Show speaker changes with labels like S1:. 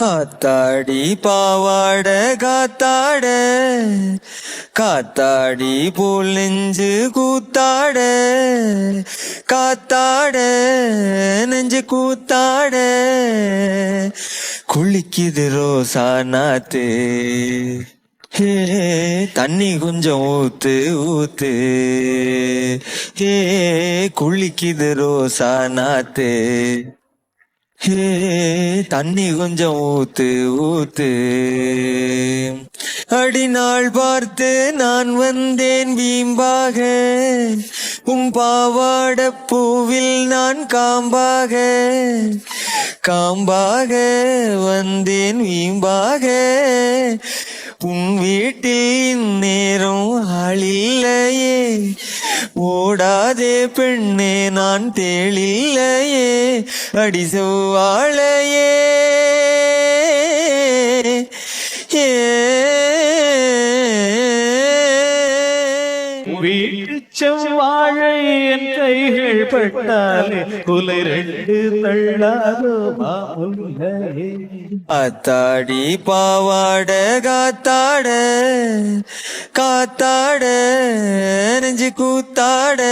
S1: காத்தாடி பாவாட காத்தாட. காத்தாடி போல் நெஞ்சு கூத்தாட. காத்தாட நெஞ்சு கூத்தாட. குளிக்குது ரோசா நாத்து. தண்ணி கொஞ்சம் ஊத்து ஊத்து. ஏ குளிக்குது ரோசா நாத்து. தண்ணி கொஞ்சம் ஊத்து ஊத்து. அடிநாள் பார்த்து நான் வந்தேன் வீம்பாக. உன் பாவாட பூவில் நான் காம்பாக. காம்பாக வந்தேன் வீம்பாக. உன் வீட்டில் நேரம் ஓடாதே பெண்ணே நான் தேளில்லையே அடி செவ்வாழையே.
S2: செவ்வாழை என் கைகள் பட்டாலே குலை ரெண்டு மாமுல்லையே
S1: அத்தாடி பாவாட காத்தாட காத்தாட. கூத்தாட.